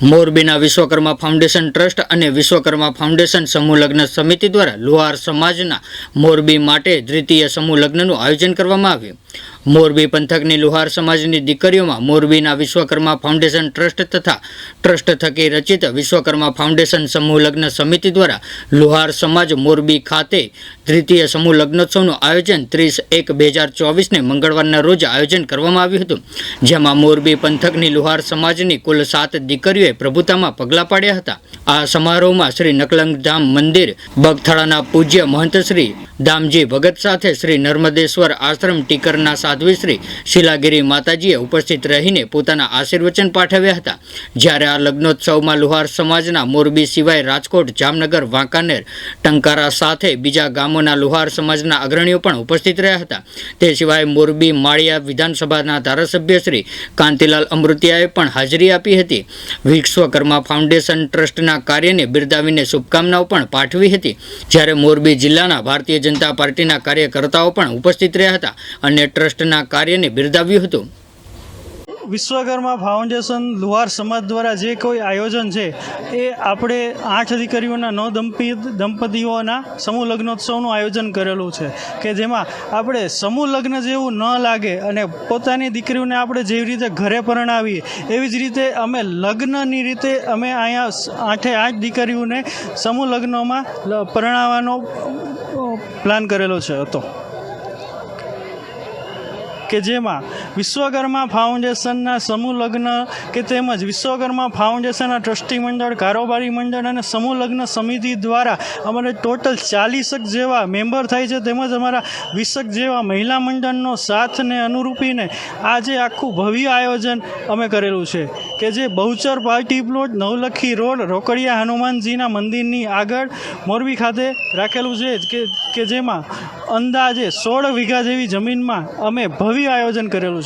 મોરબીના Vishwakarma foundation trust અને Vishwakarma foundation સમૂહ લગ્ન સમિતિ દ્વારા લુહાર સમાજના મોરબી માટે દ્વિતીય સમૂહ લગ્નનું આયોજન કરવામાં આવ્યું. મોરબી પંથકની લુહાર સમાજની દીકરીઓમાં મોરબીના વિશ્વકર્મા ફાઉન્ડેશન ટ્રસ્ટ તથા ટ્રસ્ટ થકી રચિત વિશ્વકર્મા ફાઉન્ડેશન સમૂહ લગ્ન સમિતિ દ્વારા લુહાર સમાજ મોરબી ખાતે તૃતીય સમૂહ લગ્નોત્સવનું આયોજન ત્રીસ એક બે હજાર ચોવીસને મંગળવારના રોજ આયોજન કરવામાં આવ્યું હતું. જેમાં મોરબી પંથકની લુહાર સમાજની કુલ સાત દીકરીઓએ પ્રભુતામાં પગલાં પાડ્યા હતા. આ સમારોહમાં શ્રી નકલંગ ધામ મંદિર, બગથળાના પૂજ્ય મહંત શ્રી, દામજી ભગત સાથે શ્રી નર્મદેશ્વર આશ્રમ ટીકરના સાધ્વી શ્રી શિલાગીરી માતાજીએ ઉપસ્થિત રહીને પોતાના આશીર્વચન પાઠવ્યા હતા. જ્યારે આ લગ્નોત્સવમાં લુહાર સમાજના મોરબી સિવાય રાજકોટ, જામનગર, વાંકાનેર, ટંકારા સાથે બીજા ગામોના લુહાર સમાજના અગ્રણીઓ પણ ઉપસ્થિત રહ્યા હતા. તે સિવાય મોરબી માળિયા વિધાનસભાના ધારાસભ્ય શ્રી કાંતિલાલ અમૃતિયાએ પણ હાજરી આપી હતી. વિશ્વકર્મા ફાઉન્ડેશન ટ્રસ્ટના કાર્યને બિરદાવીને શુભકામનાઓ પણ પાઠવી હતી. જ્યારે મોરબી જિલ્લાના ભારતીય જનતા પાર્ટીના કાર્યકર્તાઓ પણ ઉપસ્થિત રહ્યા હતા અને ટ્રસ્ટના કાર્યને બિરદાવ્યું હતું. વિશ્વકર્મા ફાઉન્ડેશન લુહાર સમાજ દ્વારા જે કોઈ આયોજન છે, એ આપણે આઠ દીકરીઓના નવ દંપી, દંપતીઓના સમૂહ લગ્નોત્સવનું આયોજન કરેલું છે, કે જેમાં આપણે સમૂહ લગ્ન જેવું ન લાગે અને પોતાની દીકરીઓને આપણે જેવી રીતે ઘરે પરણાવીએ, એવી જ રીતે અમે લગ્નની રીતે અમે અહીંયા આઠે આઠ દીકરીઓને સમૂહ લગ્નમાં પરણાવવાનો પ્લાન કરેલો છે હતો. કે જેમાં વિશ્વકર્મા ફાઉન્ડેશનના સમૂહ લગ્ન કે તેમજ વિશ્વકર્મા ફાઉન્ડેશનના ટ્રસ્ટી મંડળ, કારોબારી મંડળ અને સમૂહ લગ્ન સમિતિ દ્વારા અમારે ટોટલ ચાલીસક જેવા મેમ્બર થાય છે તેમજ અમારા વીસક જેવા મહિલા મંડળનો સાથને અનુરૂપીને આજે આખું ભવ્ય આયોજન અમે કરેલું છે કે જે Bahuchar party plot, Navlakhi road, રોકડિયા હનુમાનજીના મંદિરની આગળ મોરબી ખાતે રાખેલું છે કે કે જેમાં અંદાજે સોળ વીઘા જેવી જમીનમાં અમે ભવ્ય આયોજન કરેલું